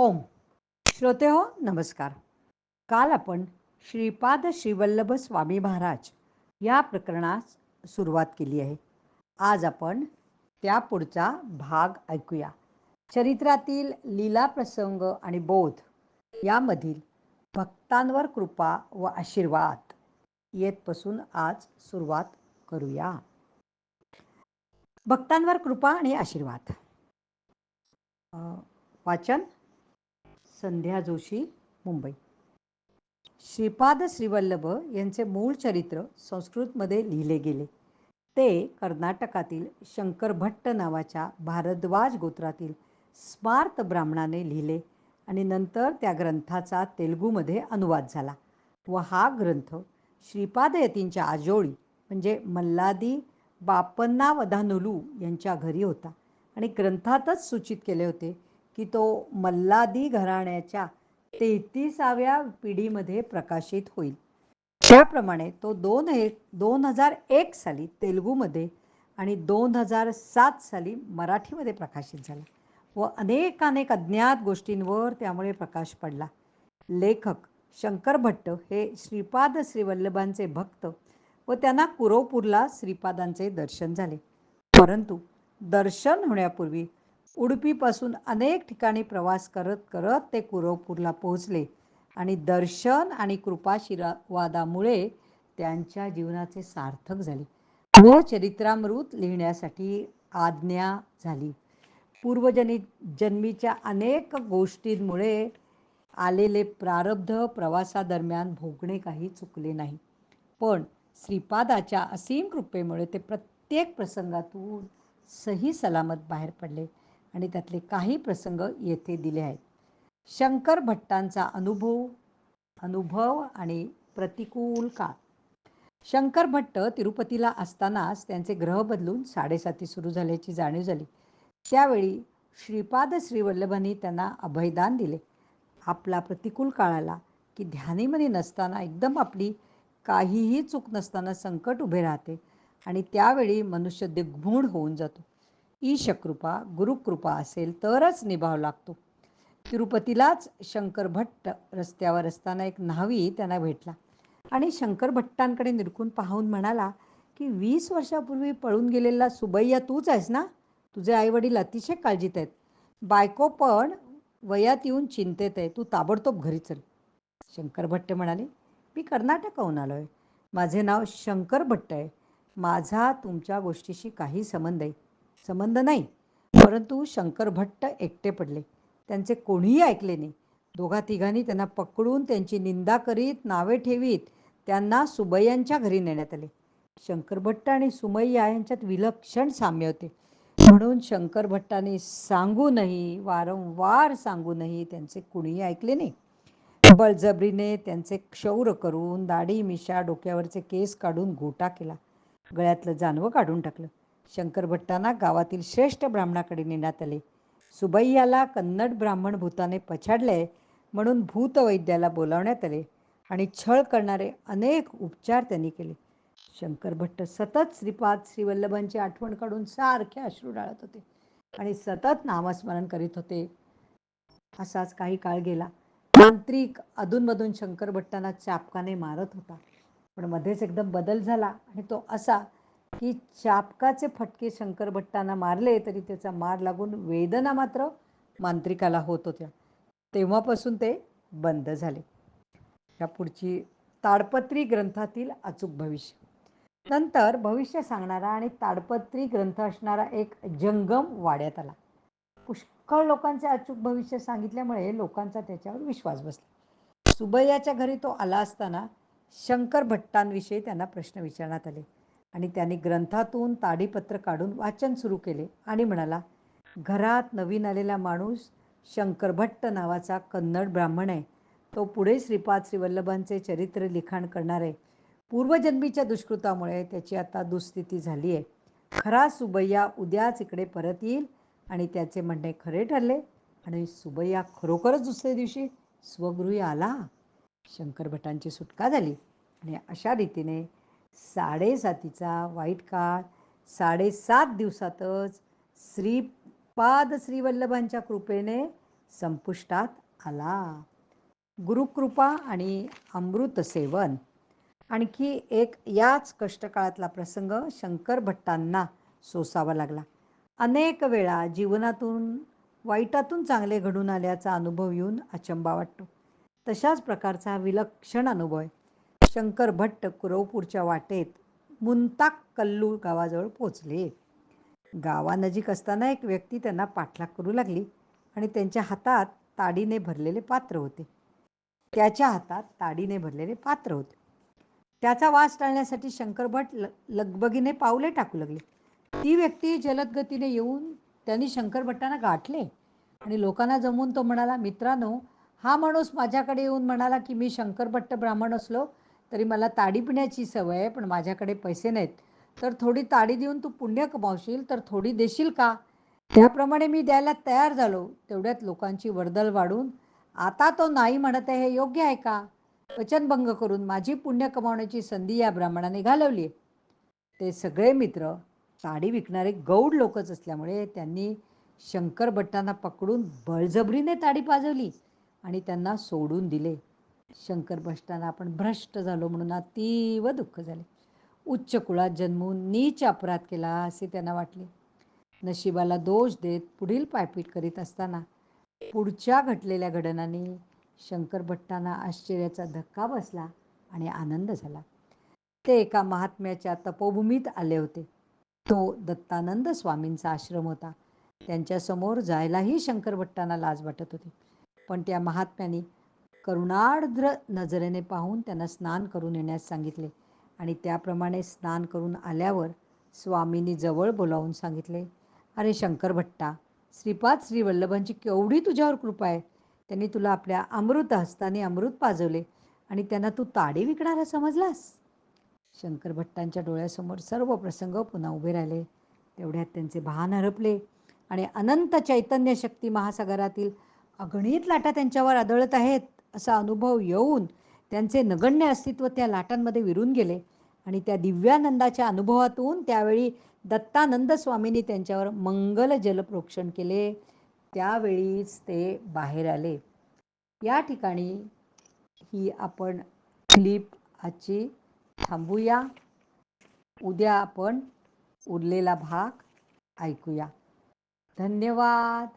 ओम. श्रोते हो नमस्कार. काल आपण श्रीपाद श्रीवल्लभ स्वामी महाराज या प्रकरणास सुरुवात केली आहे. आज आपण त्या पुढचा भाग ऐकूया. चरित्रातील लीला प्रसंग आणि बोध यामधील भक्तांवर कृपा व आशीर्वाद येतपासून आज सुरुवात करूया. भक्तांवर कृपा आणि आशीर्वाद. वाचन संध्या जोशी मुंबई. श्रीपाद श्रीवल्लभ यांचे मूळ चरित्र संस्कृतमध्ये लिहिले गेले. ते कर्नाटकातील शंकर भट्ट नावाच्या भारद्वाज गोत्रातील स्मार्त ब्राह्मणाने लिहिले आणि नंतर त्या ग्रंथाचा तेलुगूमध्ये अनुवाद झाला व हा ग्रंथ श्रीपाद यतींच्या आजोळी म्हणजे मल्लादी बापन्ना वधानुलू यांच्या घरी होता आणि ग्रंथातच सूचित केले होते की तो मल्लादी घराण्याच्या तेहतीसाव्या पिढीमध्ये प्रकाशित होईल. त्याप्रमाणे तो दोन एक दोन हजार एक साली तेलुगूमध्ये आणि दोन हजार सात साली मराठीमध्ये प्रकाशित झाला व अनेकानेक अज्ञात गोष्टींवर त्यामुळे प्रकाश पडला. लेखक शंकर भट्ट हे श्रीपाद श्रीवल्लभांचे भक्त व त्यांना कुरोपूरला श्रीपादांचे दर्शन झाले. परंतु दर्शन होण्यापूर्वी उडुपीपासून अनेक ठिकाणी प्रवास करत करत ते कुरवपूरला पोहोचले. आणि दर्शन आणि कृपाशीर्वादामुळे त्यांच्या जीवनाचे सार्थक झाले. व चरित्रामृत लिहिण्यासाठी आज्ञा झाली. पूर्वजनी जन्मीच्या अनेक गोष्टींमुळे आलेले प्रारब्ध प्रवासादरम्यान भोगणे काही चुकले नाही. पण श्रीपादाच्या असीम कृपेमुळे ते प्रत्येक प्रसंगातून सही सलामत बाहेर पडले. आणि त्यातले काही प्रसंग येथे दिले आहेत. शंकर भट्टांचा अनुभव अनुभव आणि प्रतिकूल काळ. शंकर भट्ट तिरुपतीला असतानाच त्यांचे ग्रह बदलून साडेसाती सुरू झाल्याची जाणीव झाली. त्यावेळी श्रीपाद श्रीवल्लभांनी त्यांना अभयदान दिले. आपला प्रतिकूल काळाला की ध्यानीमध्ये नसताना एकदम आपली काहीही चूक नसताना संकट उभे राहते आणि त्यावेळी मनुष्य दिग्मूढ होऊन जातो. ईशकृपा गुरुकृपा असेल तरच निभाव लागतो. तिरुपतीलाच शंकर भट्ट रस्त्यावर असताना एक न्हावी त्यांना भेटला. आणि शंकर भट्टांकडे निरखून पाहून म्हणाला की वीस वर्षापूर्वी पळून गेलेला सुबैया तूच आहेस ना? तुझे आईवडील अतिशय काळजीत आहेत. बायको पण वयात येऊन चिंतेत आहे. तू ताबडतोब घरी चल. शंकर भट्ट म्हणाले मी कर्नाटकाहून आलो आहे माझे नाव शंकर भट्ट आहे. माझा तुमच्या गोष्टीशी काही संबंध आहे संबंध नाही. परंतु शंकर भट्ट एकटे पडले. त्यांचे कोणीही ऐकले नाही. दोघा तिघांनी त्यांना पकडून त्यांची निंदा करीत नावे ठेवीत त्यांना सुबैयांच्या घरी नेण्यात आले. शंकर भट्ट आणि सुमय्या यांच्यात विलक्षण साम्य होते. म्हणून शंकर भट्टाने सांगूनही वारंवार सांगूनही त्यांचे कुणीही ऐकले नाही. बळजबरीने त्यांचे क्षौर करून दाढी मिशा डोक्यावरचे केस काढून गोटा केला. गळ्यातलं जानवं काढून टाकलं. शंकर भट्टांना गावातील श्रेष्ठ ब्राह्मणाकडे नेण्यात आले. सुबैयाला कन्नड ब्राह्मण भूताने पछाडले म्हणून भूतवैद्याला बोलावण्यात आले आणि छळ करणारे अनेक उपचार त्यांनी केले. शंकर भट्ट सतत श्रीपाद श्रीवल्लभांची आठवण काढून सारखे अश्रू डाळत होते आणि सतत नामस्मरण करीत होते. असाच काही काळ गेला. तांत्रिक अधूनमधून शंकर भट्टांना चापकाने मारत होता. पण मध्येच एकदम बदल झाला आणि तो असा की चापकाचे फटके शंकर भट्टांना मारले तरी त्याचा मार लागून वेदना मात्र मांत्रिकाला होत होत्या. तेव्हापासून ते बंद झाले. या पुढची ताडपत्री ग्रंथातील अचूक भविष्य. नंतर भविष्य सांगणारा आणि ताडपत्री ग्रंथ असणारा एक जंगम वाड्यात आला. पुष्कळ लोकांचे अचूक भविष्य सांगितल्यामुळे लोकांचा त्याच्यावर विश्वास बसला. सुबैयाच्या घरी तो आला असताना शंकर भट्टांविषयी त्यांना प्रश्न विचारण्यात आले. आणि त्याने ग्रंथातून ताडीपत्र काढून वाचन सुरू केले आणि म्हणाला घरात नवीन आलेला माणूस शंकरभट्ट नावाचा कन्नड ब्राह्मण आहे. तो पुढे श्रीपाद श्रीवल्लभांचे चरित्र लिखाण करणार आहे पूर्वजन्मीच्या दुष्कृतामुळे त्याची आता दुस्थिती झाली आहे. खरा सुबैया उद्याच इकडे परत येईल आणि त्याचे म्हणणे खरे ठरले आणि सुबैया खरोखरच दुसऱ्या दिवशी स्वगृही आला. शंकर भटांची सुटका झाली आणि अशा रीतीने साडेसातीचा वाईट काळ साडेसात दिवसातच श्रीपाद श्रीवल्लभांच्या कृपेने संपुष्टात आला. गुरुकृपा आणि अमृत सेवन. आणखी एक याच कष्टकाळातला प्रसंग शंकर भट्टांना सोसावा लागला. अनेक वेळा जीवनातून वाईटातून चांगले घडून आल्याचा अनुभव येऊन अचंबा वाटतो. तशाच प्रकारचा विलक्षण अनुभव आहे. शंकर भट्ट कुरवपूरच्या वाटेत मुंताक कल्लू गावाजवळ पोचले गावानजीक असताना एक व्यक्ती त्यांना पाठलाग करू लागली आणि त्यांच्या हातात ताडीने भरलेले पात्र होते. त्याच्या हातात ताडीने भरलेले पात्र होते. त्याचा वास टाळण्यासाठी शंकर भट ल लगबगीने पावले टाकू लागले. ती व्यक्ती जलद गतीने येऊन त्यांनी शंकर भट्टांना गाठले आणि लोकांना जमून तो म्हणाला मित्रांनो हा माणूस माझ्याकडे येऊन म्हणाला की मी शंकर भट्ट ब्राह्मण असलो तरी मला ताडी पिण्याची सवय आहे पण माझ्याकडे पैसे नाहीत. तर थोडी ताडी देऊन तू पुण्य कमावशील तर थोडी देशील का? त्याप्रमाणे मी द्यायला तयार झालो. तेवढ्यात लोकांची वर्दळ वाढून आता तो नाही म्हणत आहे हे योग्य आहे का? वचनभंग करून माझी पुण्य कमावण्याची संधी या ब्राह्मणाने घालवली ते सगळे मित्र ताडी विकणारे गौड लोकच असल्यामुळे त्यांनी शंकर भट्टांना पकडून बळजबरीने ताडी पाजवली आणि त्यांना सोडून दिले. शंकर भट्टांना आपण भ्रष्ट झालो म्हणून अतीव दुःख झाले. उच्च कुळात जन्मून नीच अपराध केला असे त्यांना वाटले. नशिबाला दोष देत पुढील पायपीट करीत असताना पुढच्या घटलेल्या घडनाने शंकर भट्टांना आश्चर्याचा धक्का बसला आणि आनंद झाला. ते एका महात्म्याच्या तपोभूमीत आले होते. तो दत्तानंद स्वामींचा आश्रम होता. त्यांच्यासमोर जायलाही शंकर भट्टांना लाज वाटत होती. पण त्या महात्म्याने करुणार्द्र नजरेने पाहून त्यांना स्नान करून येण्यास सांगितले. आणि त्याप्रमाणे स्नान करून आल्यावर स्वामींनी जवळ बोलावून सांगितले अरे शंकर भट्टा श्रीपाद श्री वल्लभांची केवढी तुझ्यावर कृपा आहे. त्यांनी तुला आपल्या अमृत हस्ताने अमृत पाजवले आणि त्यांना तू ताडी विकणारा समजलास. शंकर भट्टांच्या डोळ्यासमोर सर्व प्रसंग पुन्हा उभे राहिले. तेवढ्यात त्यांचे भान हरपले आणि अनंत चैतन्य शक्ती महासागरातील अगणित लाटा त्यांच्यावर आदळत आहेत. असा अनुभव येऊन त्यांचे नगण्य अस्तित्व त्या लाटांमध्ये विरून गेले. आणि त्या दिव्यानंदाच्या अनुभवातून त्यावेळी दत्तानंद स्वामींनी त्यांच्यावर मंगल जलप्रोक्षण केले. त्यावेळीच ते बाहेर आले. या ठिकाणी ही आपण क्लिप आजची थांबूया. उद्या आपण उरलेला भाग ऐकूया. धन्यवाद.